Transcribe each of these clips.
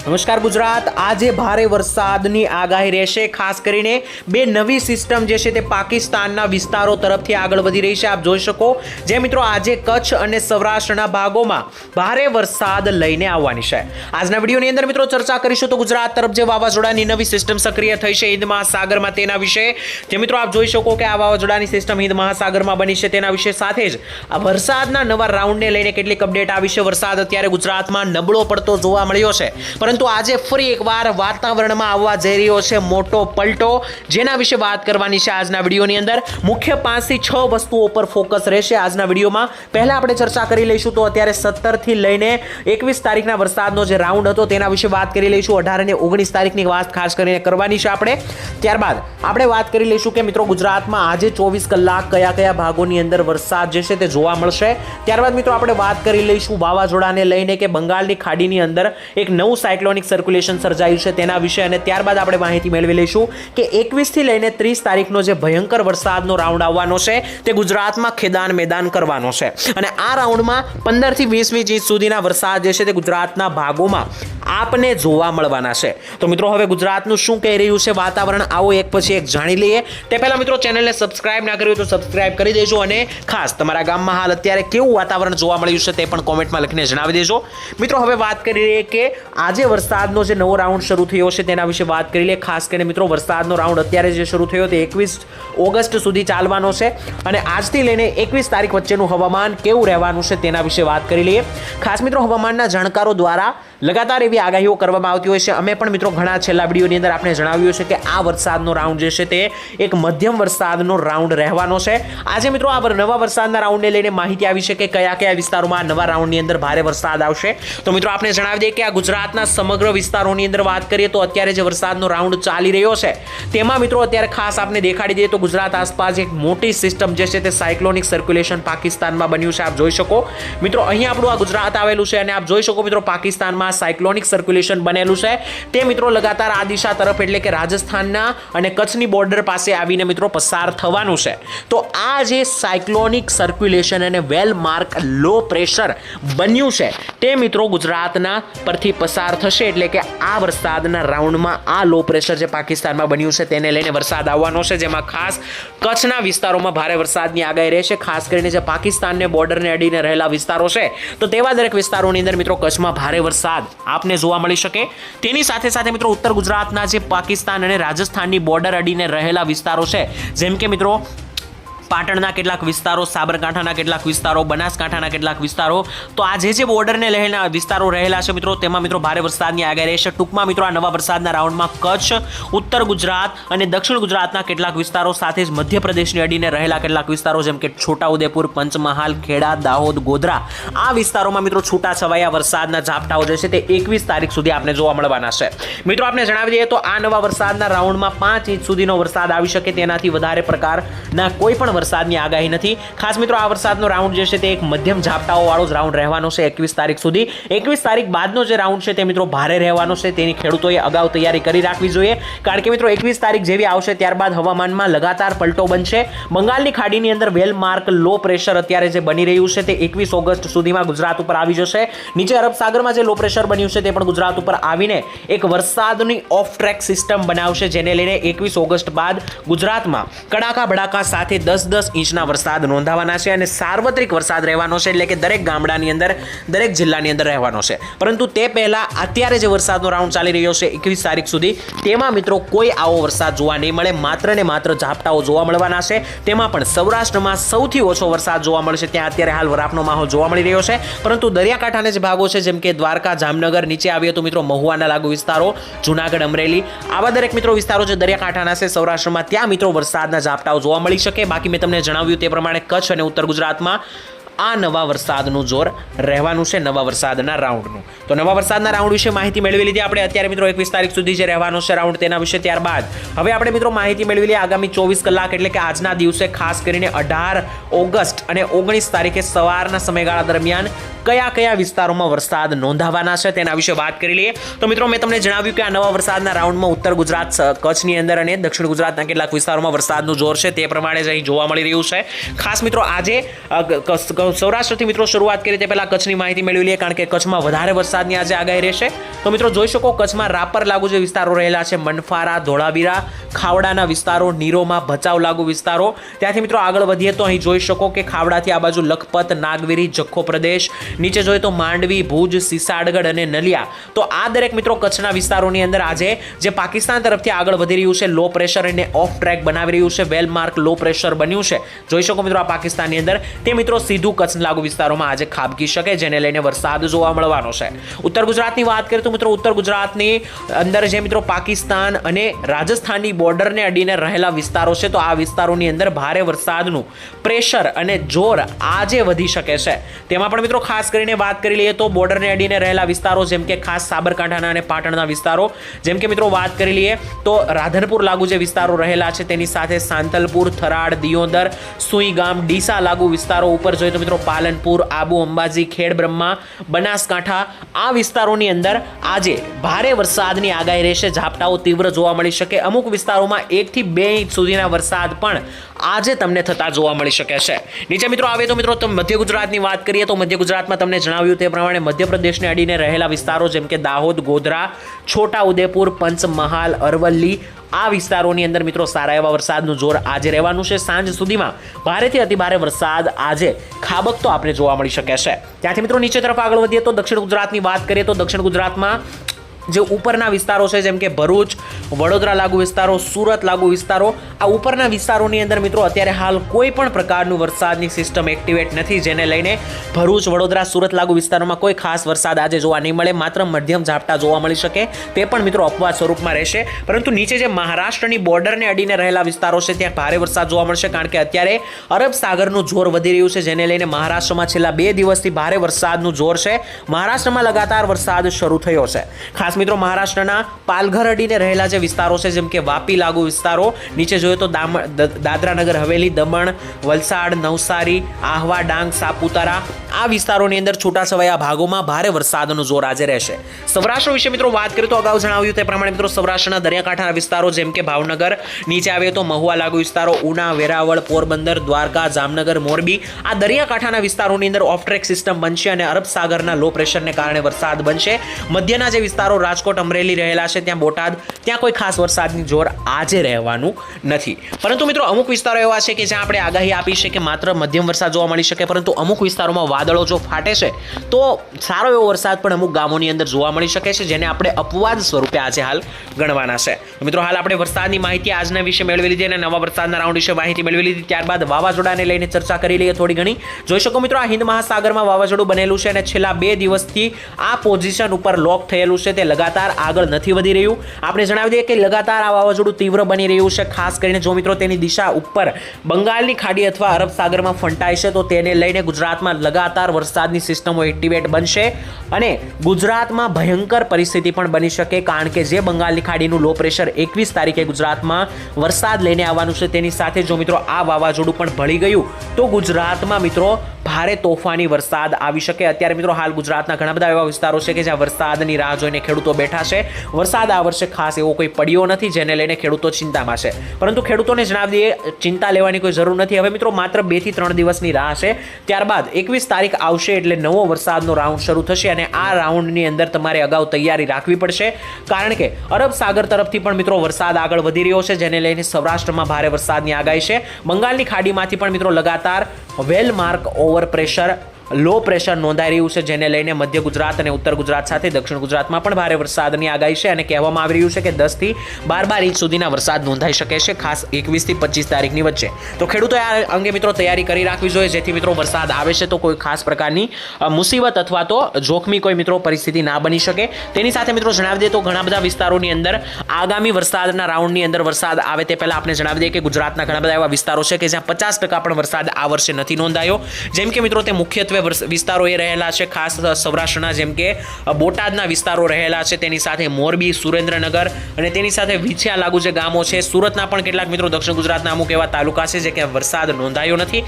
નમસ્કાર ગુજરાત. આજે ભારે વરસાદની આગાહી રહેશે. ખાસ કરીને બે નવી સિસ્ટમ જે છે તે પાકિસ્તાનના વિસ્તારો તરફથી આગળ વધી રહી છે. આપ જોઈ શકો. જે મિત્રો આજે કચ્છ અને સૌરાષ્ટ્રના ભાગોમાં ભારે વરસાદ લઈને આવવાની છે. આજના વિડીયોની અંદર મિત્રો ચર્ચા કરીશું તો ગુજરાત તરફ જે વાવાઝોડાની નવી સિસ્ટમ સક્રિય થઈ છે હિન્દ મહાસાગરમાં તેના વિશે. જે મિત્રો આપ જોઈ શકો કે આ વાવાઝોડાની સિસ્ટમ હિન્દ મહાસાગરમાં બની છે તેના વિશે સાથે જ આ વરસાદના નવા રાઉન્ડને લઈને કેટલીક અપડેટ આવી છે. વરસાદ અત્યારે ગુજરાતમાં નબળો પડતો જોવા મળ્યો છે. પરંતુ આજે ફરી એકવાર વાતાવરણમાં આવવા જઈ રહ્યો છે મોટો પલટો. જેના વિશે વાત કરવાની છે આજના વિડીયોની અંદર. મુખ્ય પાંચથી છ વસ્તુઓ પર ફોકસ રહેશે આજના વિડીયોમાં. પહેલાં આપણે ચર્ચા કરી લઈશું તો અત્યારે સત્તરથી લઈને એકવીસ તારીખના વરસાદનો જે રાઉન્ડ હતો તેના વિશે વાત કરી લઈશું. અઢાર અને ઓગણીસ તારીખની વાત ખાસ કરીને કરવાની છે આપણે. ત્યારબાદ આપણે વાત કરી લઈશું કે મિત્રો ગુજરાતમાં આજે ચોવીસ કલાક કયા કયા ભાગોની અંદર વરસાદ જે છે તે જોવા મળશે. ત્યારબાદ મિત્રો આપણે વાત કરી લઈશું વાવાઝોડાને લઈને કે બંગાળની ખાડીની અંદર એક નવું સાયક્લોનિક સર્ક્યુલેશન સર્જાયું છે તેના વિશે અને ત્યારબાદ આપણે માહિતી મેળવી લઈશું કે એકવીસથી લઈને ત્રીસ તારીખનો જે ભયંકર વરસાદનો રાઉન્ડ આવવાનો છે તે ગુજરાતમાં ખેદાન મેદાન કરવાનો છે. અને આ રાઉન્ડમાં પંદરથી વીસ ઇંચ સુધીના વરસાદ જે છે તે ગુજરાતના ભાગોમાં આપને જોવા મળવાના છે. તો મિત્રો, હવે ગુજરાતનું શું કહી રહ્યું છે વાતાવરણ? આવો એક પછી એક જાણી લઈએ. તે પહેલા મિત્રો, ચેનલને સબસ્ક્રાઇબ ના કર્યું તો સબસ્ક્રાઇબ કરી દેજો અને ખાસ તમારા ગામમાં હાલ અત્યારે કેવું વાતાવરણ જોવા મળ્યું છે તે પણ કોમેન્ટમાં લખીને જણાવી દેજો. મિત્રો, હવે વાત કરી લઈએ કે આજે વરસાદનો જે નવો રાઉન્ડ શરૂ થયો છે તેના વિશે વાત કરી લઈએ. ખાસ કરીને મિત્રો, વરસાદનો રાઉન્ડ અત્યારે જે શરૂ થયો તે એકવીસ ઓગસ્ટ સુધી ચાલવાનો છે અને આજથી લઈને એકવીસ તારીખ વચ્ચેનું હવામાન કેવું રહેવાનું છે તેના વિશે વાત કરી લઈએ. ખાસ મિત્રો, હવામાનના જાણકારો દ્વારા લગાતાર એવી આગાહીઓ કરવામાં આવતી હોય છે. અમે પણ મિત્રો ઘણા છેલ્લા વિડીયોની અંદર આપણે જણાવ્યું છે કે આ વરસાદનો રાઉન્ડ જે છે તે એક મધ્યમ વરસાદનો રાઉન્ડ રહેવાનો છે. આજે મિત્રો આ નવા વરસાદના રાઉન્ડને લઈને માહિતી આવી છે કે કયા કયા વિસ્તારોમાં નવા રાઉન્ડની અંદર ભારે વરસાદ આવશે. તો મિત્રો આપણે જણાવી દઈએ કે આ ગુજરાતના સમગ્ર વિસ્તારોની અંદર વાત કરીએ તો અત્યારે જે વરસાદનો રાઉન્ડ ચાલી રહ્યો છે, તેમાં મિત્રો અત્યારે ખાસ આપણે દેખાડી દઈએ તો ગુજરાત આસપાસ એક મોટી સિસ્ટમ જે છે તે સાયક્લોનિક સર્ક્યુલેશન પાકિસ્તાનમાં બન્યું છે. આપ જોઈ શકો. મિત્રો અહીં આપણું આ ગુજરાત આવેલું છે અને આપ જોઈ શકો મિત્રો પાકિસ્તાનમાં સાયક્લોનિક સર્ક્યુલેશન બનેલું છે. તે મિત્રો લગાતાર આ દિશા તરફ એટલે કે રાજસ્થાનના અને કચ્છની બોર્ડર પાસે આવીને મિત્રો પસાર થવાનું છે. તો આ જે સાયક્લોનિક સર્ક્યુલેશન અને વેલ માર્ક લો પ્રેશર બન્યું છે, તે મિત્રો ગુજરાતના પરથી પસાર થશે એટલે કે આ વરસાદના રાઉન્ડમાં આ લો પ્રેશર જે પાકિસ્તાનમાં બન્યું છે તેને લઈને વરસાદ આવવાનો છે, જેમાં ખાસ કચ્છના વિસ્તારોમાં ભારે વરસાદની આગાહી રહેશે, ખાસ કરીને જે પાકિસ્તાનને બોર્ડરને અડીને રહેલા વિસ્તારો છે. તો તેવા દરેક વિસ્તારોની અંદર મિત્રો કચ્છમાં ભારે વરસાદ આપને જોવા મળી શકે. તેની સાથે સાથે મિત્રો ઉત્તર ગુજરાતના જે પાકિસ્તાન અને રાજસ્થાનની બોર્ડર અડીને રહેલા વિસ્તારો છે, જેમ કે મિત્રો પાટણના કેટલાક વિસ્તારો, સાબરકાંઠાના કેટલાક વિસ્તારો, બનાસકાંઠાના કેટલાક વિસ્તારો. તો આ જે જે બોર્ડરને રહેલા વિસ્તારો રહેલા છે મિત્રો, તેમાં મિત્રો ભારે વરસાદની આગાહી રહેશે ટૂંકમાં મિત્રો આ નવા વરસાદના રાઉન્ડમાં કચ્છ, ઉત્તર ગુજરાત અને દક્ષિણ ગુજરાતના કેટલાક વિસ્તારો સાથે જ મધ્યપ્રદેશની અડીને રહેલા કેટલાક વિસ્તારો, જેમ કે છોટાઉદેપુર, પંચમહાલ, ખેડા, દાહોદ, ગોધરા, આ વિસ્તારોમાં મિત્રો છૂટાછવાયા વરસાદના ઝાપટાઓ જે છે તે એકવીસ તારીખ સુધી આપણે જોવા મળવાના છે. મિત્રો આપણે જણાવી દઈએ તો આ નવા વરસાદના રાઉન્ડમાં પાંચ ઇંચ સુધીનો વરસાદ આવી શકે તેનાથી વધારે પ્રકારના કોઈ પણ વરસાદની આગાહી નથી. ખાસ મિત્રો, આ વરસાદનો રાઉન્ડ જે છે તે એક મધ્યમ ઝાપટાઓવાળો જ રાઉન્ડ રહેવાનો છે એકવીસ તારીખ સુધી. એકવીસ તારીખ બાદનો જે રાઉન્ડ છે તે મિત્રો ભારે રહેવાનો છે. તેની ખેડૂતોએ અગાઉ તૈયારી કરી રાખવી જોઈએ. કારણ કે મિત્રો, એકવીસ તારીખ જેવી આવશે ત્યારબાદ હવામાનમાં લગાતાર પલટો બનશે. બંગાળની ખાડીની અંદર વેલ માર્ક લો પ્રેશર અત્યારે જે બની રહ્યું છે તે એકવીસ ઓગસ્ટ સુધીમાં ગુજરાત ઉપર આવી જશે. નીચે અરબ સાગરમાં જે લો પ્રેશર બન્યું છે તે પણ ગુજરાત ઉપર આવીને એક વરસાદની ઓફ ટ્રેક સિસ્ટમ બનાવશે, જેને લઈને એકવીસ ઓગસ્ટ બાદ ગુજરાતમાં કડાકા ભડાકા સાથે દસ દસ ઇંચના વરસાદ નોંધાવાના છે અને સાર્વત્રિક વરસાદ રહેવાનો છે એટલે કે દરેક ગામડાની અંદર, દરેક જિલ્લાની અંદર રહેવાનો છે. પરંતુ તે પહેલાં અત્યારે જે વરસાદનો રાઉન્ડ ચાલી રહ્યો છે એકવીસ તારીખ સુધી, તેમાં મિત્રો કોઈ આવો વરસાદ જોવા નહીં મળે. માત્ર ને માત્ર ઝાપટાઓ જોવા મળવાના છે. તેમાં પણ સૌરાષ્ટ્રમાં સૌથી ઓછો વરસાદ જોવા મળશે. ત્યાં અત્યારે હાલ વરાપનો માહોલ જોવા મળી રહ્યો છે. પરંતુ દરિયાકાંઠાના જે ભાગો છે, જેમ કે દ્વારકા, જામનગર, નીચે આવીએ તો મિત્રો મહુવાના લાગુ વિસ્તારો, જુનાગઢ, અમરેલી, આવા દરેક મિત્રો વિસ્તારો જે દરિયાકાંઠાના છે, સૌરાષ્ટ્રમાં ત્યાં મિત્રો વરસાદના ઝાપટાઓ જોવા મળી શકે. બાકી તમને જણાવ્યું તે પ્રમાણે કચ્છ અને ઉત્તર ગુજરાતમાં આ નવા વરસાદનું જોર રહેવાનું છે નવા વરસાદના રાઉન્ડનું. તો નવા વરસાદના રાઉન્ડ વિશે માહિતી મેળવી લીધી આપણે. અત્યારે મિત્રો એકવીસ તારીખ સુધી જે રહેવાનો છે રાઉન્ડ તેના વિશે ત્યારબાદ હવે આપણે મિત્રો માહિતી મેળવી લઈએ આગામી ચોવીસ કલાક એટલે કે આજના દિવસે ખાસ કરીને અઢાર ઓગસ્ટ અને ઓગણીસ તારીખે સવારના સમયગાળા દરમિયાન કયા કયા વિસ્તારોમાં વરસાદ નોંધાવાના છે તેના વિશે વાત કરી લઈએ. તો મિત્રો, મેં તમને જણાવ્યું કે આ નવા વરસાદના રાઉન્ડમાં ઉત્તર ગુજરાત કચ્છની અંદર અને દક્ષિણ ગુજરાતના કેટલાક વિસ્તારોમાં વરસાદનું જોર છે તે પ્રમાણે જ અહીં જોવા મળી રહ્યું છે. ખાસ મિત્રો, આજે સૌરાષ્ટ્રથી મિત્રો શરૂઆત કરી તે પહેલાં કચ્છની માહિતી મેળવી લઈએ, કારણ કે કચ્છમાં વધારે વરસાદની આજે આગાહી રહેશે. તો મિત્રો જોઈ શકો, કચ્છમાં રાપર લાગુ જે વિસ્તારો રહેલા છે, મનફારા, ધોળાવીરા, ખાવડાના વિસ્તારો, નીરોમાં ભચાઉ લાગુ વિસ્તારો. ત્યાંથી મિત્રો આગળ વધીએ તો અહીં જોઈ શકો કે ખાવડાથી આ બાજુ લખપત, નાગવીરી, જખો પ્રદેશ, નીચે જોઈએ તો માંડવી, ભુજ, સિસાડગઢ અને નલિયા. તો આ દરેક મિત્રો કચ્છના વિસ્તારોની અંદર આજે જે પાકિસ્તાન તરફથી આગળ વધી રહ્યું છે, લો પ્રેશર અને ઓફ ટ્રેક બનાવી રહ્યું છે, વેલ માર્ક લો પ્રેશર બન્યું છે. જોઈ શકો મિત્રો આ પાકિસ્તાનની અંદર તે મિત્રો સીધું કચ્છ લાગુ વિસ્તારોમાં આજે ખાબકી શકે, જેને લઈને વરસાદ જોવા મળવાનો છે. ઉત્તર ગુજરાતની વાત કરીએ તો મિત્રો ઉત્તર ગુજરાતની અંદર જે મિત્રો પાકિસ્તાન અને રાજસ્થાનની બોર્ડરને અડીને રહેલા વિસ્તારો છે, તો આ વિસ્તારોની અંદર ભારે વરસાદનું પ્રેશર અને જોર આજે વધી શકે છે. તેમાં પણ મિત્રો ખાસ કરીને વાત કરી લઈએ તો બોર્ડરને અડીને રહેલા વિસ્તારો, જેમ કે ખાસ સાબરકાંઠાના અને પાટણના વિસ્તારો. જેમ કે મિત્રો વાત કરી લઈએ તો રાધનપુર લાગુ જે વિસ્તારો રહેલા છે, તેની સાથે સાંતલપુર, થરાડ, દિયોદર સુઈગામ ડીસા લાગુ વિસ્તારો ઉપર જોઈએ તો મિત્રો પાલનપુર, આબુ અંબાજી ખેડ બ્રહ્મા બનાસકાંઠા આ વિસ્તારોની અંદર આજે ભારે વરસાદની આગાહી રહેશે. ઝાપટાઓ તીવ્ર જોવા મળી શકે. અમુક વિસ્તારોમાં એકથી બે ઇંચ સુધીના વરસાદ પણ આજે તમને થતા જોવા મળી શકે છે. નીચે મિત્રો આવે તો મિત્રો મધ્ય ગુજરાતની વાત કરીએ તો મધ્ય ગુજરાતમાં તમને જણાવ્યું તે પ્રમાણે મધ્યપ્રદેશને અડીને રહેલા વિસ્તારો જેમ કે દાહોદ, ગોધરા, છોટા ઉદેપુર, પંચમહાલ, અરવલ્લી આ વિસ્તારોની અંદર મિત્રો સારા એવા વરસાદનું જોર આજે રહેવાનું છે સાંજ સુધીમાં. ભારેથી અતિભારે વરસાદ આજે ખાબકતો આપણે જોવા મળી શકે છે. ત્યાંથી મિત્રો નીચે તરફ આગળ વધીએ તો દક્ષિણ ગુજરાતની વાત કરીએ તો દક્ષિણ ગુજરાતમાં જે ઉપરના વિસ્તારો છે જેમ કે ભરૂચ વડોદરા લાગુ વિસ્તારો, સુરત લાગુ વિસ્તારો, આ ઉપરના વિસ્તારોની અંદર મિત્રો અત્યારે હાલ કોઈ પણ પ્રકારનું વરસાદની સિસ્ટમ એક્ટિવેટ નથી, જેને લઈને ભરૂચ, વડોદરા, સુરત લાગુ વિસ્તારોમાં કોઈ ખાસ વરસાદ આજે જોવા નહીં મળે, માત્ર મધ્યમ ઝાપટા જોવા મળી શકે. તે પણ મિત્રો અપવાદ સ્વરૂપમાં રહેશે. પરંતુ નીચે જે મહારાષ્ટ્રની બોર્ડરને અડીને રહેલા વિસ્તારો છે, ત્યાં ભારે વરસાદ જોવા મળશે, કારણ કે અત્યારે અરબ સાગરનું જોર વધી રહ્યું છે, જેને લઈને મહારાષ્ટ્રમાં છેલ્લા બે દિવસથી ભારે વરસાદનું જોર છે. મહારાષ્ટ્રમાં લગાતાર વરસાદ શરૂ થયો છે. ખાસ મિત્રો મહારાષ્ટ્રના પાલઘર અડીને રહેલા જે વિસ્તારો છે, જેમ કે વાપી લાગુ વિસ્તારો. નીચે જોઈએ તો દાદરા નગર હવેલી, દમણ, વલસાડ, નવસારી, આહવા, ડાંગ, સાપુતારા. આ વિસ્તારોની અંદર છૂટાછવાયા ભાગોમાં ભારે વરસાદનું જોર આજે રહેશે. સૌરાષ્ટ્ર વિશે મિત્રો વાત કરીએ તો અગાઉ જણાવ્યું તે પ્રમાણે મિત્રો સૌરાષ્ટ્રના દરિયાકાંઠાના વિસ્તારો જેમ કે ભાવનગર, નીચે આવે તો મહુવા લાગુ વિસ્તારો, ઉના, વેરાવળ, પોરબંદર, દ્વારકા, જામનગર, મોરબી. આ દરિયાકાંઠાના વિસ્તારોની અંદર ઓફ ટ્રેક સિસ્ટમ બનશે અને અરબ સાગરના લો પ્રેશરને કારણે વરસાદ બનશે. મધ્યના જે વિસ્તારો રાજકોટ, અમરેલી રહેલા છે, ત્યાં બોટાદ, ત્યાં કોઈ ખાસ વરસાદની જોર આજે રહેવાનું નથી. પરંતુ મિત્રો અમુક વિસ્તારો એવા છે કે જ્યાં આપણે આગાહી આપી છે કે માત્ર મધ્યમ વરસાદ જોવા મળી શકે, પરંતુ અમુક વિસ્તારોમાં વાદળો જો ફાટે છે, તો સારો એવો વરસાદ પણ અમુક ગામોની અંદર જોવા મળી શકે છે, જેને આપણે અપવાદ સ્વરૂપે આજે હાલ ગણવાના છે. મિત્રો હાલ આપણે વરસાદની માહિતી આજના વિશે મેળવી લીધી અને નવા વરસાદના રાઉન્ડ વિશે માહિતી મેળવી લીધી ત્યારબાદ વાવાઝોડાને લઈને ચર્ચા કરી લઈએ થોડી ઘણી. જોઈ શકો મિત્રો આ હિન્દ મહાસાગરમાં વાવાઝોડું બનેલું છે અને છેલ્લા બે દિવસથી આ પોઝિશન ઉપર લોક થયેલું છે. તે લગાતાર આગળ નથી વધી રહ્યું. આપણે જણાવી દઈએ કે લગાતાર આ વાવાઝોડું તીવ્ર બની રહ્યું છે. ખાસ કરીને જો મિત્રો તેની દિશા ઉપર બંગાળની ખાડી અથવા અરબ સાગરમાં ફંટાય છે, તો તેને લઈને ગુજરાતમાં લગાતાર વરસાદની સિસ્ટમો એક્ટિવેટ બનશે અને ગુજરાતમાં ભયંકર પરિસ્થિતિ પણ બની શકે, કારણ કે જે બંગાળની ખાડીનું લો પ્રેશર એકવીસ તારીખે ગુજરાતમાં વરસાદ લઈને આવવાનું છે. તેની સાથે જો મિત્રો આ વાવાઝોડું પણ ભળી ગયું, તો ગુજરાતમાં મિત્રો ભારે તોફાની વરસાદ આવી શકે. અત્યારે મિત્રો હાલ ગુજરાતના ઘણા બધા એવા વિસ્તારો છે કે જ્યાં વરસાદની રાહ જોઈને ખેડૂતો બેઠા છે. વરસાદ આ વર્ષે ખાસ એવો કોઈ પડ્યો નથી જેને લઈને ખેડૂતો ચિંતામાં છે. પરંતુ ખેડૂતોને જણાવી દઈએ, ચિંતા લેવાની કોઈ જરૂર નથી. હવે મિત્રો માત્ર બેથી ત્રણ દિવસની રાહ છે. ત્યારબાદ એકવીસ તારીખ આવશે એટલે નવો વરસાદનો રાઉન્ડ શરૂ થશે અને આ રાઉન્ડની અંદર તમારે અગાઉ તૈયારી રાખવી પડશે. કારણ કે અરબ સાગર તરફથી પણ મિત્રો વરસાદ આગળ વધી રહ્યો છે, જેને લઈને સૌરાષ્ટ્રમાં ભારે વરસાદની આગાહી છે. બંગાળની ખાડીમાંથી પણ મિત્રો લગાતાર well mark over pressure low pressure નોંધાઈ રહ્યું છે, જેને લઈને મધ્ય ગુજરાત અને ઉત્તર ગુજરાત સાથે દક્ષિણ ગુજરાતમાં પણ ભારે વરસાદની આગાહી છે અને કહેવામાં આવી રહ્યું છે કે દસથી બાર બાર ઇંચ સુધીના વરસાદ નોંધાઈ શકે છે, ખાસ એકવીસથી પચીસ તારીખની વચ્ચે. તો ખેડૂતોએ આ અંગે મિત્રો તૈયારી કરી રાખવી જોઈએ, જેથી મિત્રો વરસાદ આવે છે તો કોઈ ખાસ પ્રકારની મુસીબત અથવા તો જોખમી કોઈ મિત્રો પરિસ્થિતિ ના બની શકે. તેની સાથે મિત્રો જણાવી દઈએ તો ઘણા બધા વિસ્તારોની અંદર આગામી વરસાદના રાઉન્ડની અંદર વરસાદ આવે તે પહેલાં આપણે જણાવી દઈએ કે ગુજરાતના ઘણા બધા એવા વિસ્તારો છે કે જ્યાં પચાસ ટકા પણ વરસાદ આ વર્ષે નથી નોંધાયો. જેમ કે મિત્રો તે મુખ્યત્વે વિસ્તારો એ રહેલા છે, ખાસ સૌરાષ્ટ્રના જેમ કે બોટાદના વિસ્તારો રહેલા છે, તેની સાથે મોરબી, સુરેન્દ્રનગર અને તેની સાથે વિછ્યા લાગુ જે ગામો છે, સુરતના પણ કેટલાક મિત્રો દક્ષિણ ગુજરાતના અમુક એવા તાલુકા છે, જે કે વરસાદ નોંધાયો નથી.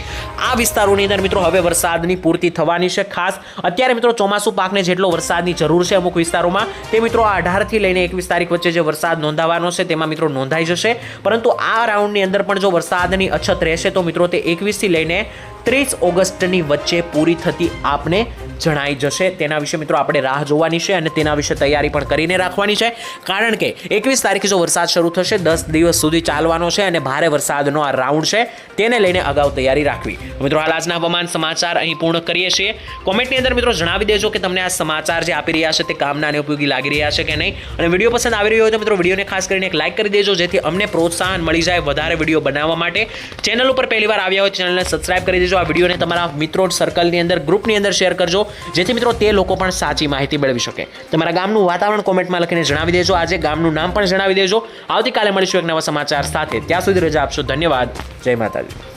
આ વિસ્તારોની અંદર મિત્રો હવે વરસાદની પૂર્તિ થવાની છે. ખાસ અત્યારે મિત્રો ચોમાસુ પાકને જેટલો વરસાદની જરૂર છે અમુક વિસ્તારોમાં, તે મિત્રો આ અઢારથી લઈને એકવીસ તારીખ વચ્ચે જે વરસાદ નોંધાવાનો છે, તેમાં મિત્રો નોંધાઈ જશે. પરંતુ આ રાઉન્ડની અંદર પણ જો વરસાદની અછત રહેશે, તો મિત્રો તે એકવીસથી લઈને ત્રીસ ઓગસ્ટની વચ્ચે પૂરી થતી આપને જણાઈ જશે. તેના વિશે મિત્રો આપણે રાહ જોવાની છે અને તેના વિશે તૈયારી પણ કરીને રાખવાની છે. કારણ કે એકવીસ તારીખે જો વરસાદ શરૂ થશે, દસ દિવસ સુધી ચાલવાનો છે અને ભારે વરસાદનો આ રાઉન્ડ છે. તેને લઈને અગાઉ તૈયારી રાખવી. મિત્રો, હાલ આજના હવામાન સમાચાર અહીં પૂર્ણ કરીએ છીએ. કોમેન્ટની અંદર મિત્રો જણાવી દેજો કે તમને આ સમાચાર જે આપી રહ્યા છે તે કામના અને ઉપયોગી લાગી રહ્યા છે કે નહીં? અને વીડિયો પસંદ આવી રહ્યો હોય તો મિત્રો વિડીયોને ખાસ કરીને એક લાઇક કરી દેજો, જેથી અમને પ્રોત્સાહન મળી જાય વધારે વીડિયો બનાવવા માટે. ચેનલ ઉપર પહેલી વાર આવ્યા હોય ચેનલને સબસ્ક્રાઇબ કરી દેજો. આ વિડીયોને તમારા મિત્રો સર્કલની અંદર ગ્રુપની અંદર શેર કરજો. જેથી મિત્રો તે લોકો પણ સાચી માહિતી મેળવી શકે. તમારા ગામનું વાતાવરણ કોમેન્ટમાં લખીને જણાવી દેજો. આજે ગામનું નામ પણ જણાવી દેજો. આવતીકાલે મળીશું એક નવા સમાચાર સાથે. ત્યાં સુધી રજા આપશો. ધન્યવાદ. જય માતાજી.